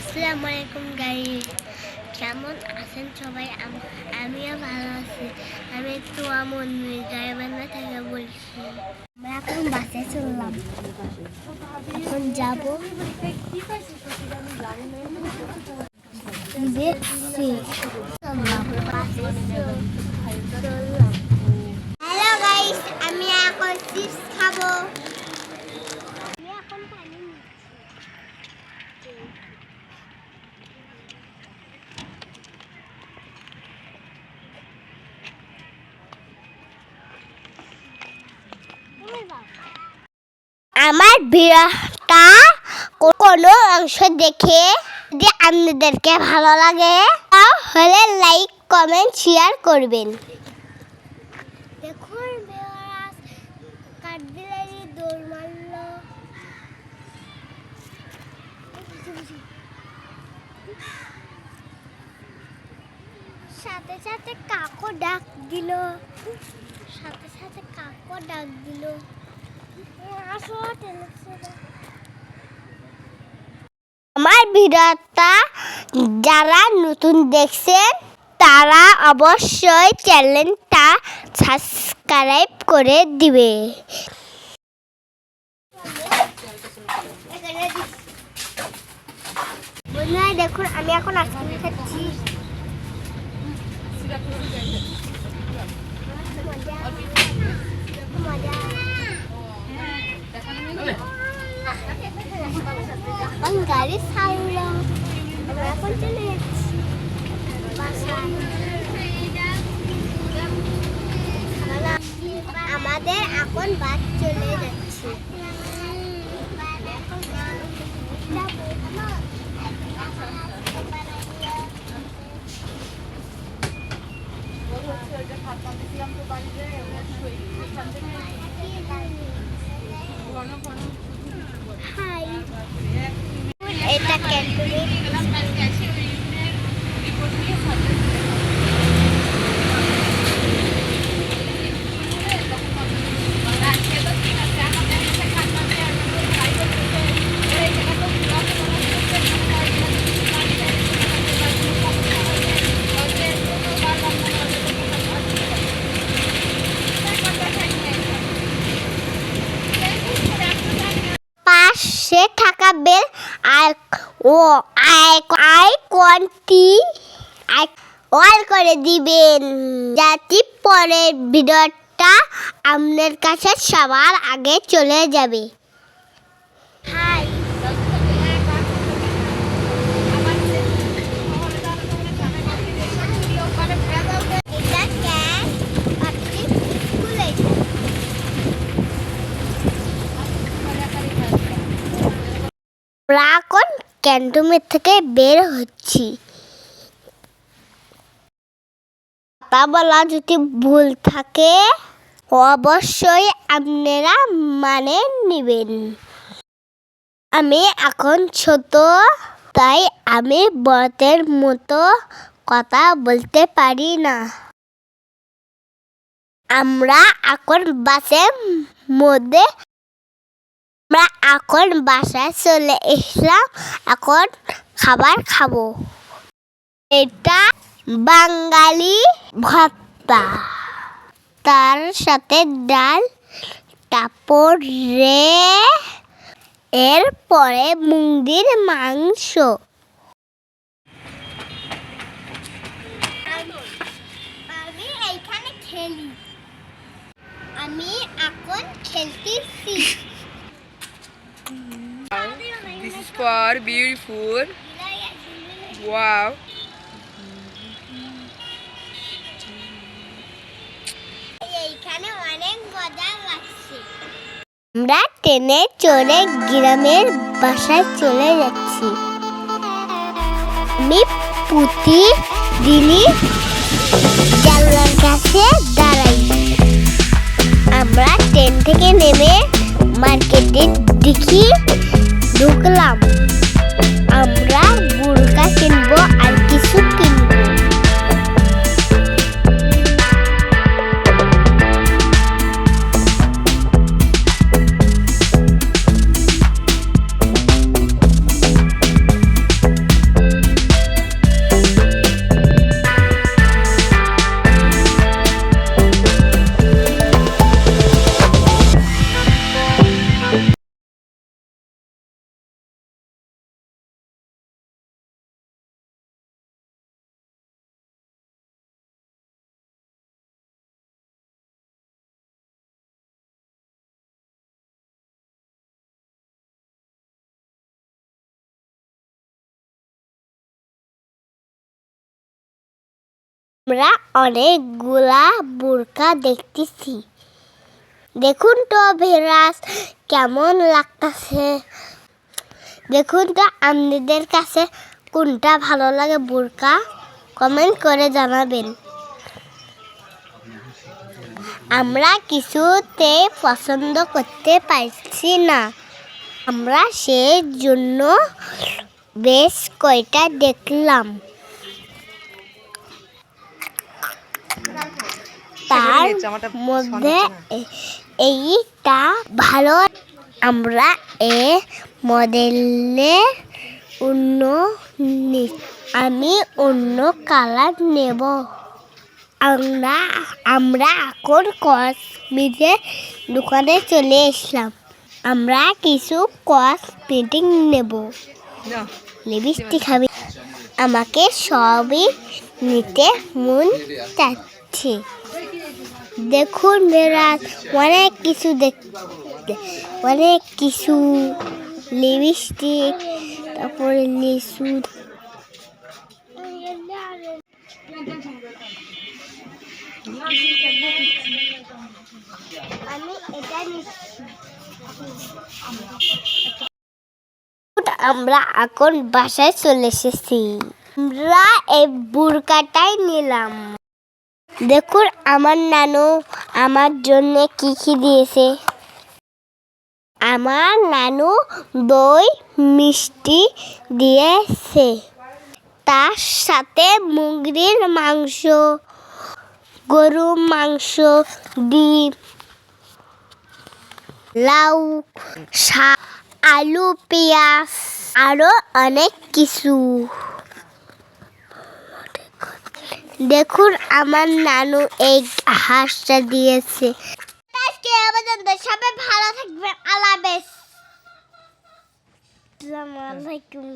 আসসালামু আলাইকুম গাই কেমন আছেন সবাই? আমিও ভালো আছি। আমি একটু আমন গাইবান্ধা থেকে বলছি। আমরা এখন বাসে চললাম। এখন যাব দেখছি হ্যালো গাইস আমি এখন চিপস খাব আমি এখন পানি নিচ্ছি আমার ভিডিওটা কোনো অংশ দেখে যদি আপনাদেরকে ভালো লাগে, তাহলে লাইক কমেন্ট শেয়ার করবেন। দেখুন কাঠবিলারি দৌড় সাথে সাথে কাকও ডাক দিল। সাথে সাথে কাকও ডাক দিল। আমার ভিডিওটা যারা নতুন দেখছেন, তারা অবশ্যই চ্যানেলটা সাবস্ক্রাইব করে দিবে। দেখুন, আমি এখন আইসক্রিম গাড়ি ছাড়লো আমরা এখন চলে যাচ্ছি। আমাদের এখন বাস চলে যাচ্ছে। থাকা বেল আর ও আই আইকনটি অল করে দিবেন। যাতে পরের ভিডিওটা আপনার কাছে সবার আগে চলে যাবে হাই এটা ক্যান আপনি খুলে এখন ক্যান্টনমেন্ট থেকে বের হচ্ছি। কথা বলা যদি ভুল থাকে, অবশ্যই আপনারা মানে নেবেন। আমি এখন ছোট, তাই আমি বড়দের মতো কথা বলতে পারি না। আমরা এখন বাসের মধ্যে আমরা এখন বাসায় চলে এসলাম। এখন খাবার খাব। এটা বাঙালি ভর্তা। তার সাথে ডাল, তারপরে এরপরে মুঙ্গির মাংস। আমি এইখানে খেলি। আমি এখন খেলতেছি। This is for beautiful. Wow. আমরা ট্রেনে চড়ে গ্রামের বাসায় চলে যাচ্ছি আমি দিনই জানলার কাছে আমরা অনেকগুলা বোরকা দেখতেছি। দেখুন তো ভেরাস কেমন লাগতেছে। দেখুন তো আপনাদের কাছে কোনটা ভালো লাগে বোরকা কমেন্ট করে জানাবেন। আমরা কিছুতে পছন্দ করতে পারছি না। আমরা সেই জন্য বেশ কয়টা দেখলাম। তার মধ্যে এইটা ভালো। আমরা এ মডেলে অন্য নি- আমি অন্য কালার নেব। আমরা আমরা এখন কসমেটিক দোকানে চলে এসলাম। আমরা কিছু কসমেটিক নেব। লিপস্টিক খাবি আমাকে সবই নিতে মন চাচ্ছে দেখুন মেরাজ অনেক কিছু দেখতে অনেক কিছু লিপস্টিক তারপরে লিচু। আমরা এখন বাসায় চলে এসেছি। আমরা এই বুরকাটাই নিলাম। দেখুন, আমার নানু আমার জন্য কি কি দিয়েছে। আমার নানু দই, মিষ্টি দিয়েছে। তার সাথে মুগরির মাংস গরু মাংস, ডিম, লাউ, শাক, আলু, পেঁয়াজ আরও অনেক কিছু। দেখুন আমার নানু এই হাঁসটা দিয়েছে। আজকে পর্যন্ত সবাই ভালো থাকবেন। হাফেজ। আসসালামু আলাইকুম